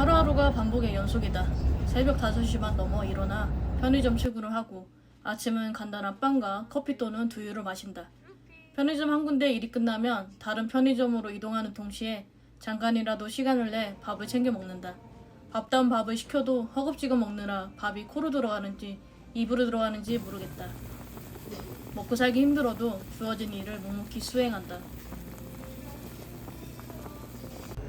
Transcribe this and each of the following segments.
하루하루가 반복의 연속이다. 새벽 5시만 넘어 일어나 편의점 출근을 하고 아침은 간단한 빵과 커피 또는 두유를 마신다. 편의점 한 군데 일이 끝나면 다른 편의점으로 이동하는 동시에 잠깐이라도 시간을 내 밥을 챙겨 먹는다. 밥다운 밥을 시켜도 허겁지겁 먹느라 밥이 코로 들어가는지 입으로 들어가는지 모르겠다. 먹고 살기 힘들어도 주어진 일을 묵묵히 수행한다.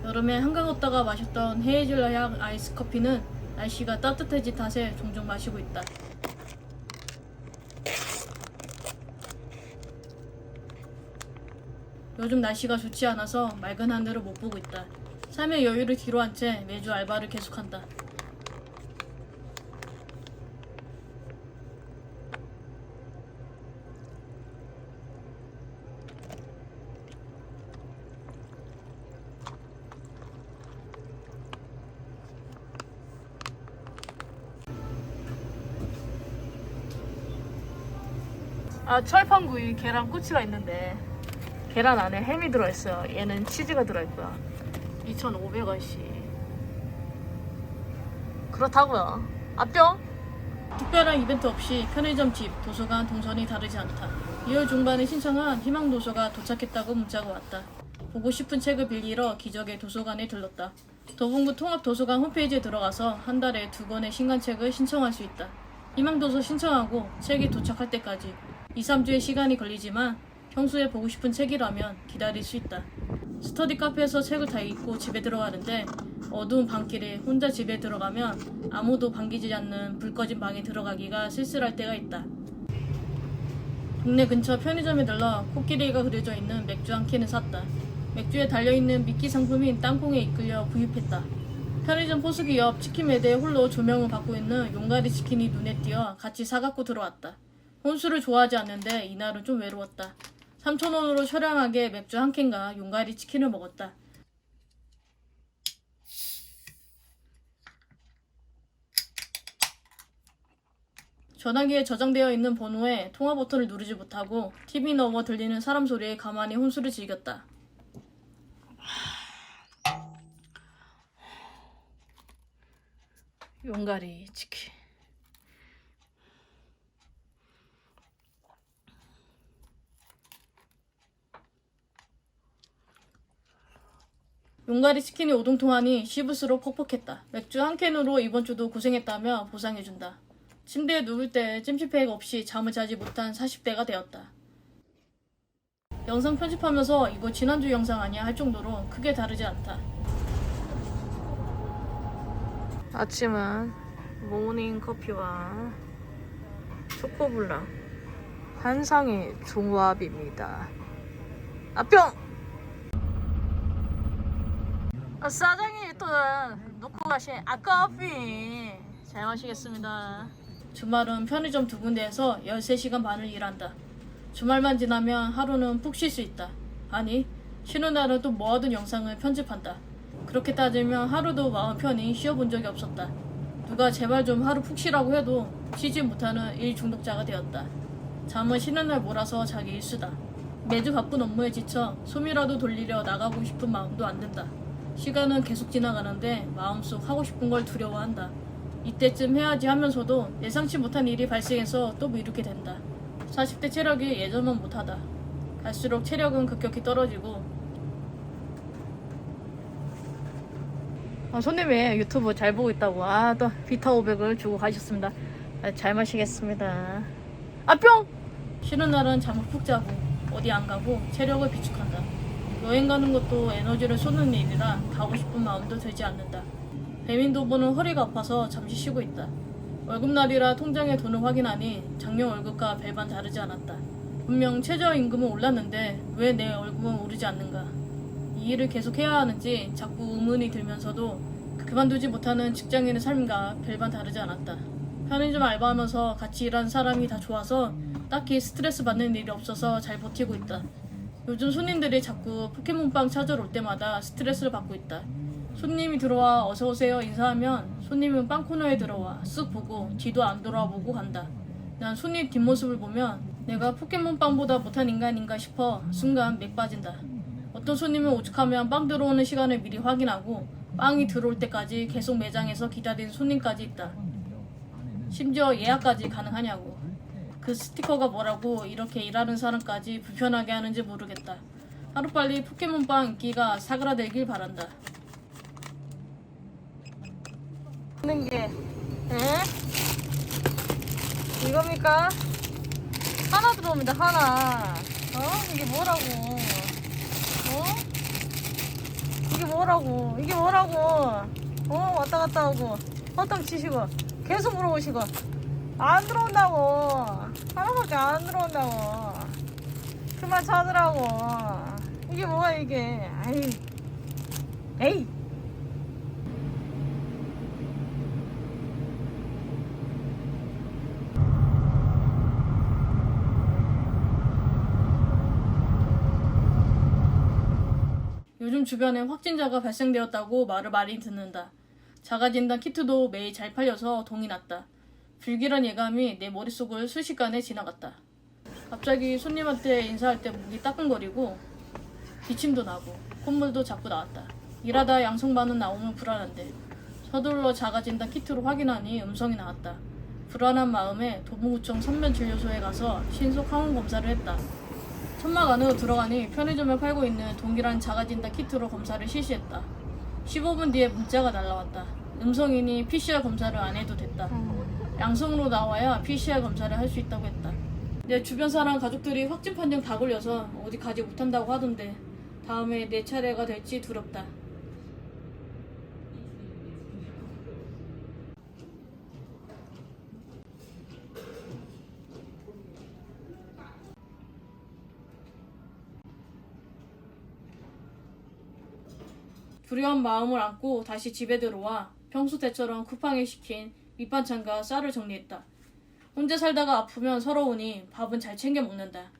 여름에 한강 걷다가 마셨던 헤이즐넛 향 아이스 커피는 날씨가 따뜻해진 탓에 종종 마시고 있다. 요즘 날씨가 좋지 않아서 맑은 하늘을 못 보고 있다. 삶의 여유를 뒤로한 채 매주 알바를 계속한다. 아 철판구이 계란 꼬치가 있는데 계란 안에 햄이 들어있어요. 얘는 치즈가 들어있고요. 2,500원씩. 그렇다고요. 앞병? 특별한 이벤트 없이 편의점 집, 도서관 동선이 다르지 않다. 2월 중반에 신청한 희망도서가 도착했다고 문자가 왔다. 보고 싶은 책을 빌리러 기적의 도서관에 들렀다. 도봉구 통합도서관 홈페이지에 들어가서 한 달에 두 권의 신간책을 신청할 수 있다. 희망도서 신청하고 책이 도착할 때까지 2, 3주의 시간이 걸리지만 평소에 보고 싶은 책이라면 기다릴 수 있다. 스터디 카페에서 책을 다 읽고 집에 들어가는데 어두운 밤길에 혼자 집에 들어가면 아무도 반기지 않는 불 꺼진 방에 들어가기가 쓸쓸할 때가 있다. 동네 근처 편의점에 들러 코끼리가 그려져 있는 맥주 한 캔을 샀다. 맥주에 달려있는 미끼 상품인 땅콩에 이끌려 구입했다. 편의점 포수기 옆 치킨 매대에 홀로 조명을 받고 있는 용가리 치킨이 눈에 띄어 같이 사갖고 들어왔다. 혼술을 좋아하지 않는데 이날은 좀 외로웠다. 3,000원으로 처량하게 맥주 한 캔과 용가리 치킨을 먹었다. 전화기에 저장되어 있는 번호에 통화 버튼을 누르지 못하고 TV 넘어 들리는 사람 소리에 가만히 혼술을 즐겼다. 용가리 치킨. 용가리 치킨이 오동통하니 씹을수록 퍽퍽했다. 맥주 한 캔으로 이번 주도 고생했다며 보상해준다. 침대에 누울 때 찜질팩 없이 잠을 자지 못한 40대가 되었다. 영상 편집하면서 이거 지난주 영상 아니야 할 정도로 크게 다르지 않다. 아침은 모닝 커피와 초코블랑 한상의 종합입니다. 아 뿅! 아, 사장님이 또 놓고 가신 아 커피 잘 마시겠습니다. 주말은 편의점 두 군데에서 13시간 반을 일한다. 주말만 지나면 하루는 푹 쉴 수 있다. 아니, 쉬는 날은 또 뭐하든 영상을 편집한다. 그렇게 따지면 하루도 마음 편히 쉬어본 적이 없었다. 누가 제발 좀 하루 푹 쉬라고 해도 쉬지 못하는 일 중독자가 되었다. 잠은 쉬는 날 몰아서 자기 일수다. 매주 바쁜 업무에 지쳐 숨이라도 돌리려 나가고 싶은 마음도 안 든다. 시간은 계속 지나가는데 마음속 하고 싶은 걸 두려워한다. 이때쯤 해야지 하면서도 예상치 못한 일이 발생해서 또 미루게 된다. 40대 체력이 예전만 못하다. 갈수록 체력은 급격히 떨어지고 아, 손님이 유튜브 잘 보고 있다고 아 또 비타 500을 주고 가셨습니다. 아, 잘 마시겠습니다. 아 뿅! 쉬는 날은 잠을 푹 자고 어디 안 가고 체력을 비축한다. 여행 가는 것도 에너지를 쏟는 일이라 가고 싶은 마음도 들지 않는다. 배민도보는 허리가 아파서 잠시 쉬고 있다. 월급날이라 통장에 돈을 확인하니 작년 월급과 별반 다르지 않았다. 분명 최저임금은 올랐는데 왜 내 월급은 오르지 않는가? 이 일을 계속 해야 하는지 자꾸 의문이 들면서도 그만두지 못하는 직장인의 삶과 별반 다르지 않았다. 편의점 알바하면서 같이 일하는 사람이 다 좋아서 딱히 스트레스 받는 일이 없어서 잘 버티고 있다. 요즘 손님들이 자꾸 포켓몬빵 찾으러 올 때마다 스트레스를 받고 있다. 손님이 들어와 어서 오세요 인사하면 손님은 빵 코너에 들어와 쓱 보고 뒤도 안 돌아보고 간다. 난 손님 뒷모습을 보면 내가 포켓몬빵보다 못한 인간인가 싶어 순간 맥 빠진다. 어떤 손님은 오죽하면 빵 들어오는 시간을 미리 확인하고 빵이 들어올 때까지 계속 매장에서 기다리는 손님까지 있다. 심지어 예약까지 가능하냐고. 그 스티커가 뭐라고 이렇게 일하는 사람까지 불편하게 하는지 모르겠다. 하루빨리 포켓몬빵 인기가 사그라들길 바란다. 하는 게, 에? 이겁니까? 하나 들어옵니다, 하나. 어? 이게 뭐라고? 어? 이게 뭐라고? 이게 뭐라고? 어? 왔다 갔다 하고, 헛담 치시고, 계속 물어보시고, 안 들어온다고. 하나밖에 안 들어온다고. 그만 찾으라고. 이게 뭐야, 이게. 아이. 에이. 요즘 주변에 확진자가 발생되었다고 말을 많이 듣는다. 자가진단 키트도 매일 잘 팔려서 동이 났다. 불길한 예감이 내 머릿속을 순식간에 지나갔다. 갑자기 손님한테 인사할 때 목이 따끔거리고 기침도 나고 콧물도 자꾸 나왔다. 일하다 양성반응 나오면 불안한데 서둘러 자가진단 키트로 확인하니 음성이 나왔다. 불안한 마음에 도봉구청 선변진료소에 가서 신속 항원 검사를 했다. 천막 안으로 들어가니 편의점에 팔고 있는 동일한 자가진단 키트로 검사를 실시했다. 15분 뒤에 문자가 날라왔다. 음성이니 PCR 검사를 안 해도 됐다. 양성으로 나와야 PCR 검사를 할 수 있다고 했다. 내 주변 사람 가족들이 확진 판정 다 걸려서 어디 가지 못한다고 하던데 다음에 내 차례가 될지 두렵다. 두려운 마음을 안고 다시 집에 들어와 평소 때처럼 쿠팡에 시킨 밑반찬과 쌀을 정리했다. 혼자 살다가 아프면 서러우니 밥은 잘 챙겨 먹는다.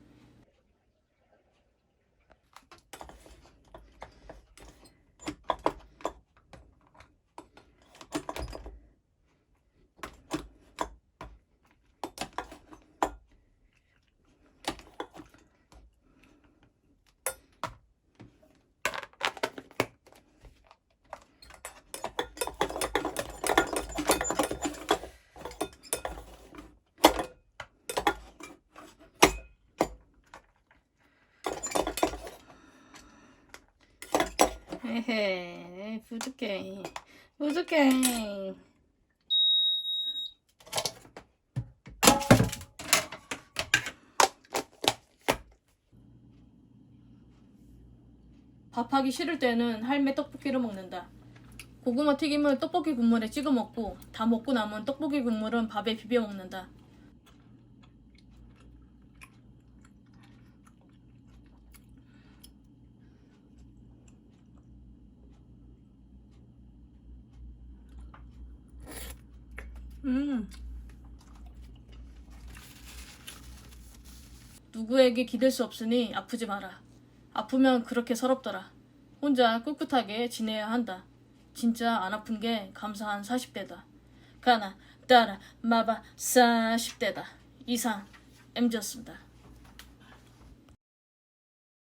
헤헤, 부족해. 부족해. 밥하기 싫을 때는 할매 떡볶이를 먹는다. 고구마 튀김을 떡볶이 국물에 찍어 먹고 다 먹고 남은 떡볶이 국물은 밥에 비벼 먹는다. 음. 누구에게 기댈 수 없으니 아프지 마라. 아프면 그렇게 서럽더라. 혼자 꿋꿋하게 지내야 한다. 진짜 안 아픈 게 감사한 40대다. 가나, 따라, 마바, 40대다. 이상, MG였습니다.